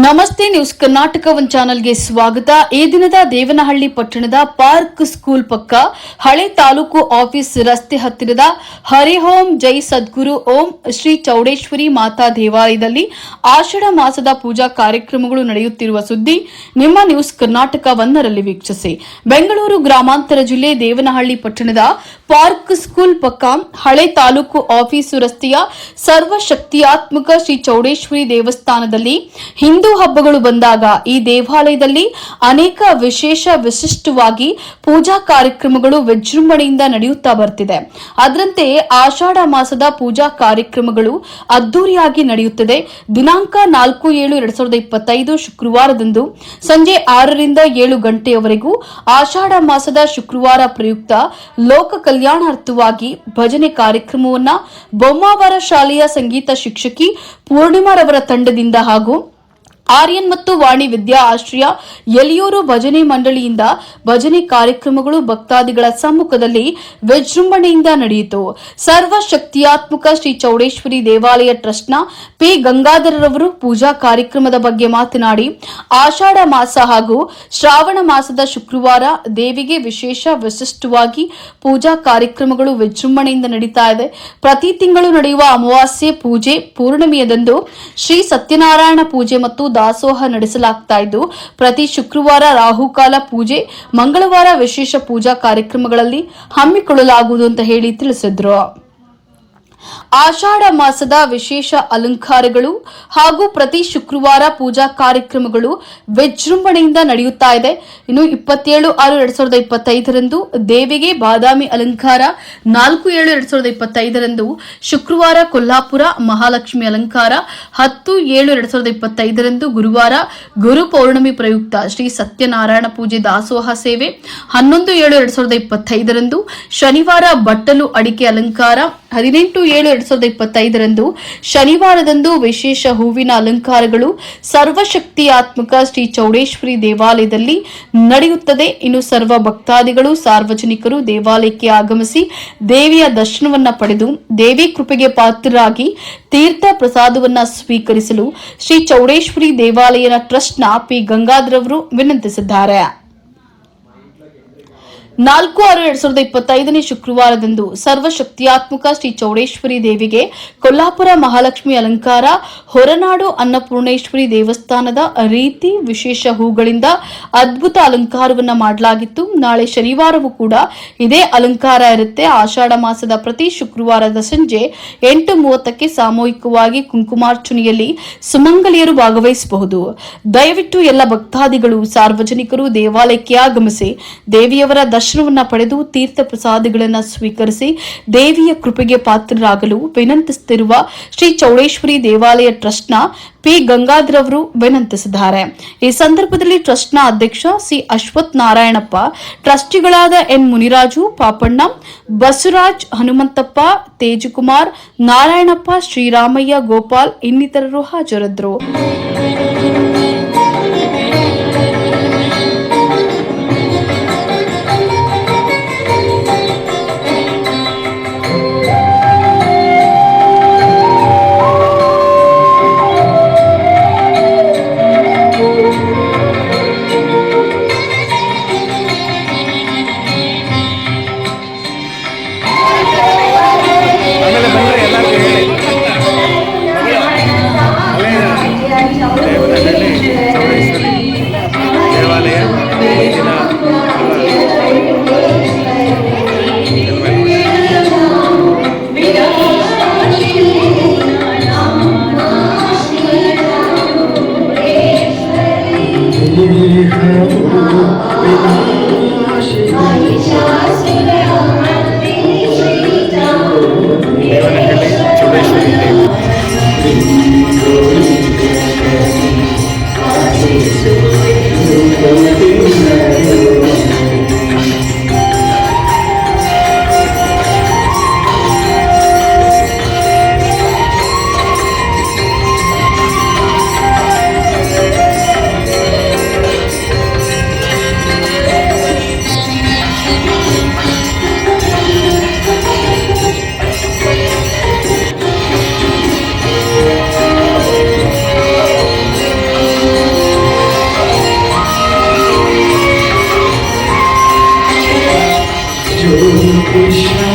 ನಮಸ್ತೆ news Karnataka one ಚಾನೆಲ್ಗೆ ಸ್ವಾಗತ. ಈ ದಿನದ ದೇವನಹಳ್ಳಿ ಪಟ್ಟಣದ ಪಾರ್ಕ್ ಸ್ಕೂಲ್ ಪಕ್ಕ ಹಳೆ ತಾಲೂಕು ಆಫೀಸ್ ರಸ್ತೆ ಹತ್ತಿರದ ಹರಿಹೋಂ ಜೈ ಸದ್ಗುರು ಓಂ ಶ್ರೀ ಚೌಡೇಶ್ವರಿ ಮಾತಾ ದೇವಾಲಯದಲ್ಲಿ ಆಷಾಢ ಮಾಸದ ಪೂಜಾ ಕಾರ್ಯಕ್ರಮಗಳು ನಡೆಯುತ್ತಿರುವ ಸುದ್ದಿ ನಿಮ್ಮ ನ್ಯೂಸ್ ಕರ್ನಾಟಕ ಒಂದರಲ್ಲಿ ವೀಕ್ಷಿಸಿ. ಬೆಂಗಳೂರು ಗ್ರಾಮಾಂತರ ಜಿಲ್ಲೆ ದೇವನಹಳ್ಳಿ ಪಟ್ಟಣದ ಪಾರ್ಕ್ ಸ್ಕೂಲ್ ಪಕ್ಕ ಹಳೆ ತಾಲೂಕು ಆಫೀಸು ರಸ್ತೆಯ ಸರ್ವಶಕ್ತಿಯಾತ್ಮಕ ಶ್ರೀ ಚೌಡೇಶ್ವರಿ ದೇವಸ್ಥಾನದಲ್ಲಿ ಹಿಂದೂ ಹಬ್ಬಗಳು ಬಂದಾಗ ಈ ದೇವಾಲಯದಲ್ಲಿ ಅನೇಕ ವಿಶೇಷ ವಿಶಿಷ್ಟವಾಗಿ ಪೂಜಾ ಕಾರ್ಯಕ್ರಮಗಳು ವಿಜೃಂಭಣೆಯಿಂದ ನಡೆಯುತ್ತಾ ಬರ್ತಿದೆ. ಅದರಂತೆ ಆಷಾಢ ಮಾಸದ ಪೂಜಾ ಕಾರ್ಯಕ್ರಮಗಳು ಅದ್ದೂರಿಯಾಗಿ ನಡೆಯುತ್ತದೆ. ದಿನಾಂಕ ನಾಲ್ಕು ಏಳು ಎರಡ್ ಸಾವಿರದ ಇಪ್ಪತ್ತೈದು ಶುಕ್ರವಾರದಂದು ಸಂಜೆ ಆರರಿಂದ ಏಳು ಗಂಟೆಯವರೆಗೂ ಆಷಾಢ ಮಾಸದ ಶುಕ್ರವಾರ ಪ್ರಯುಕ್ತ ಲೋಕ ಕಲ್ಯಾಣಾರ್ಥವಾಗಿ ಭಜನೆ ಕಾರ್ಯಕ್ರಮವನ್ನ ಬೊಮ್ಮಾವರ ಶಾಲೆಯ ಸಂಗೀತ ಶಿಕ್ಷಕಿ ಪೂರ್ಣಿಮಾರವರ ತಂಡದಿಂದ ಹಾಗೂ ಆರ್ಯನ್ ಮತ್ತು ವಾಣಿ ವಿದ್ಯಾ ಆಶ್ರಯ, ಎಲಿಯೂರು ಭಜನೆ ಮಂಡಳಿಯಿಂದ ಭಜನೆ ಕಾರ್ಯಕ್ರಮಗಳು ಭಕ್ತಾದಿಗಳ ಸಮ್ಮುಖದಲ್ಲಿ ವಿಜೃಂಭಣೆಯಿಂದ ನಡೆಯಿತು. ಸರ್ವಶಕ್ತಿಯಾತ್ಮಕ ಶ್ರೀ ಚೌಡೇಶ್ವರಿ ದೇವಾಲಯ ಟ್ರಸ್ಟ್ನ ಪಿ ಗಂಗಾಧರರವರು ಪೂಜಾ ಕಾರ್ಯಕ್ರಮದ ಬಗ್ಗೆ ಮಾತನಾಡಿ, ಆಷಾಢ ಮಾಸ ಹಾಗೂ ಶ್ರಾವಣ ಮಾಸದ ಶುಕ್ರವಾರ ದೇವಿಗೆ ವಿಶೇಷ ವಿಶಿಷ್ಟವಾಗಿ ಪೂಜಾ ಕಾರ್ಯಕ್ರಮಗಳು ವಿಜೃಂಭಣೆಯಿಂದ ನಡೀತಾ ಇದೆ. ಪ್ರತಿ ತಿಂಗಳು ನಡೆಯುವ ಅಮಾವಾಸ್ಯೆ ಪೂಜೆ ಪೂರ್ಣಿಮೆಯದಂದು ಶ್ರೀ ಸತ್ಯನಾರಾಯಣ ಪೂಜೆ ಮತ್ತು ದಾಸೋಹ ನಡೆಸಲಾಗ್ತಾ ಇದ್ದು, ಪ್ರತಿ ಶುಕ್ರವಾರ ರಾಹುಕಾಲ ಪೂಜೆ, ಮಂಗಳವಾರ ವಿಶೇಷ ಪೂಜಾ ಕಾರ್ಯಕ್ರಮಗಳಲ್ಲಿ ಹಮ್ಮಿಕೊಳ್ಳಲಾಗುವುದು ಅಂತ ಹೇಳಿ ತಿಳಿಸಿದ್ರು. ಆಷಾಢ ಮಾಸದ ವಿಶೇಷ ಅಲಂಕಾರಗಳು ಹಾಗೂ ಪ್ರತಿ ಶುಕ್ರವಾರ ಪೂಜಾ ಕಾರ್ಯಕ್ರಮಗಳು ವಿಜೃಂಭಣೆಯಿಂದ ನಡೆಯುತ್ತಾ ಇದೆ. ಇನ್ನು ಇಪ್ಪತ್ತೇಳು ಆರು ಎರಡ್ ಸಾವಿರದ ಇಪ್ಪತ್ತೈದರಂದು ದೇವಿಗೆ ಬಾದಾಮಿ ಅಲಂಕಾರ, ನಾಲ್ಕು ಏಳು ಎರಡ್ ಸಾವಿರದ ಇಪ್ಪತ್ತೈದರಂದು ಶುಕ್ರವಾರ ಕೊಲ್ಲಾಪುರ ಮಹಾಲಕ್ಷ್ಮಿ ಅಲಂಕಾರ, ಹತ್ತು ಏಳು ಎರಡ್ ಸಾವಿರದ ಇಪ್ಪತ್ತೈದರಂದು ಗುರುವಾರ ಗುರು ಪೌರ್ಣಮಿ ಪ್ರಯುಕ್ತ ಶ್ರೀ ಸತ್ಯನಾರಾಯಣ ಪೂಜೆ ದಾಸೋಹ ಸೇವೆ, ಹನ್ನೊಂದು ಏಳು ಎರಡ್ ಸಾವಿರದ ಇಪ್ಪತ್ತೈದರಂದು ಶನಿವಾರ ಬಟ್ಟಲು ಅಡಿಕೆ ಅಲಂಕಾರ, ಹದಿನೆಂಟು ಏಳು ಎರಡ್ ಸಾವಿರದ ಇಪ್ಪತ್ತೈದರಂದು ಶನಿವಾರದಂದು ವಿಶೇಷ ಹೂವಿನ ಅಲಂಕಾರಗಳು ಸರ್ವಶಕ್ತಿಯಾತ್ಮಕ ಶ್ರೀ ಚೌಡೇಶ್ವರಿ ದೇವಾಲಯದಲ್ಲಿ ನಡೆಯುತ್ತದೆ. ಇನ್ನು ಸರ್ವ ಭಕ್ತಾದಿಗಳು, ಸಾರ್ವಜನಿಕರು ದೇವಾಲಯಕ್ಕೆ ಆಗಮಿಸಿ ದೇವಿಯ ದರ್ಶನವನ್ನ ಪಡೆದು ದೇವಿ ಕೃಪೆಗೆ ಪಾತ್ರರಾಗಿ ತೀರ್ಥ ಪ್ರಸಾದವನ್ನ ಸ್ವೀಕರಿಸಲು ಶ್ರೀ ಚೌಡೇಶ್ವರಿ ದೇವಾಲಯದ ಟ್ರಸ್ಟ್ನ ಪಿ ಗಂಗಾಧರವರು ವಿನಂತಿಸಿದ್ದಾರೆ. ನಾಲ್ಕು ಆರು ಎರಡ್ ಸಾವಿರದ ಇಪ್ಪತ್ತೈದನೇ ಶುಕ್ರವಾರದಂದು ಸರ್ವಶಕ್ತಿಯಾತ್ಮಕ ಶ್ರೀ ಚೌಡೇಶ್ವರಿ ದೇವಿಗೆ ಕೊಲ್ಲಾಪುರ ಮಹಾಲಕ್ಷ್ಮಿ ಅಲಂಕಾರ, ಹೊರನಾಡು ಅನ್ನಪೂರ್ಣೇಶ್ವರಿ ದೇವಸ್ಥಾನದ ರೀತಿ ವಿಶೇಷ ಹೂಗಳಿಂದ ಅದ್ಭುತ ಅಲಂಕಾರವನ್ನ ಮಾಡಲಾಗಿತ್ತು. ನಾಳೆ ಶನಿವಾರವೂ ಕೂಡ ಇದೇ ಅಲಂಕಾರ ಇರುತ್ತೆ. ಆಷಾಢ ಮಾಸದ ಪ್ರತಿ ಶುಕ್ರವಾರದ ಸಂಜೆ ಎಂಟು ಮೂವತ್ತಕ್ಕೆ ಸಾಮೂಹಿಕವಾಗಿ ಕುಂಕುಮಾರ್ಚನೆಯಲ್ಲಿ ಸುಮಂಗಲಿಯರು ಭಾಗವಹಿಸಬಹುದು. ದಯವಿಟ್ಟು ಎಲ್ಲ ಭಕ್ತಾದಿಗಳು, ಸಾರ್ವಜನಿಕರು ದೇವಾಲಯಕ್ಕೆ ಆಗಮಿಸಿ ದೇವಿಯವರ ದರ್ಶನವನ್ನ ಪಡೆದು ತೀರ್ಥ ಪ್ರಸಾದಗಳನ್ನು ಸ್ವೀಕರಿಸಿ ದೇವಿಯ ಕೃಪೆಗೆ ಪಾತ್ರರಾಗಲು ವಿನಂತಿಸುತ್ತಿರುವ ಶ್ರೀ ಚೌಡೇಶ್ವರಿ ದೇವಾಲಯ ಟ್ರಸ್ಟ್ನ ಪಿ ಗಂಗಾಧರ್ ಅವರು ವಿನಂತಿಸಿದ್ದಾರೆ. ಈ ಸಂದರ್ಭದಲ್ಲಿ ಟ್ರಸ್ಟ್ನ ಅಧ್ಯಕ್ಷ ಸಿ ಅಶ್ವಥ್ ನಾರಾಯಣಪ್ಪ, ಟ್ರಸ್ಟಿಗಳಾದ ಎನ್ ಮುನಿರಾಜು ಪಾಪಣ್ಣ, ಬಸವರಾಜ್ ಹನುಮಂತಪ್ಪ, ತೇಜಕುಮಾರ್, ನಾರಾಯಣಪ್ಪ, ಶ್ರೀರಾಮಯ್ಯ, ಗೋಪಾಲ್ ಇನ್ನಿತರರು ಹಾಜರಿದ್ದರು. Amen. Amen. কৃষ্ণ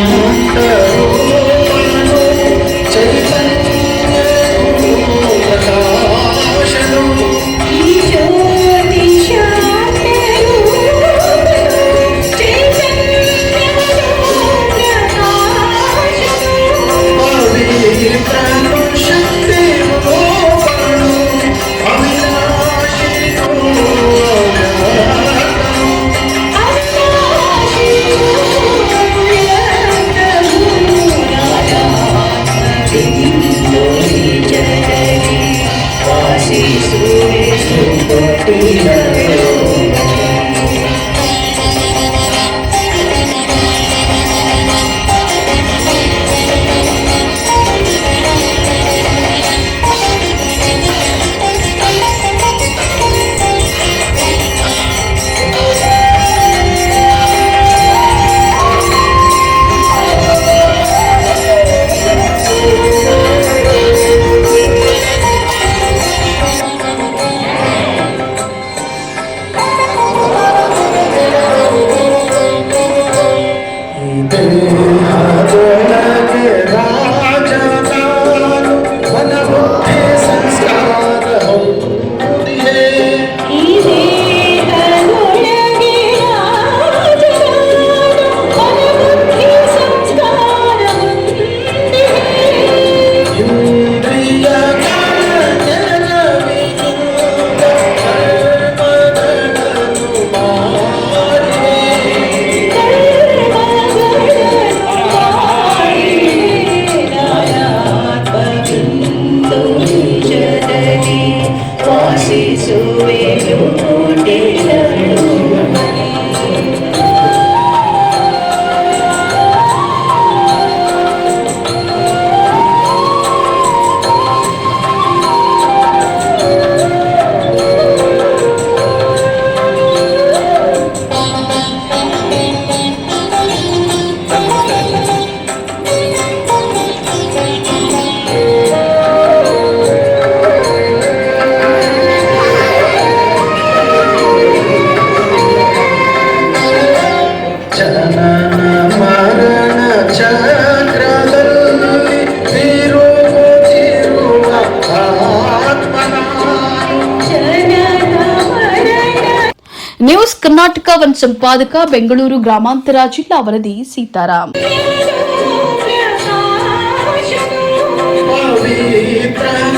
ಶ್ರೀಮಂತವನ್ ಸಂಪಾದಕ ಬೆಂಗಳೂರು ಗ್ರಾಮಾಂತರ ಜಿಲ್ಲಾ ವರದಿ ಸೀತಾರಾಮ್ ಪ್ರಾಣ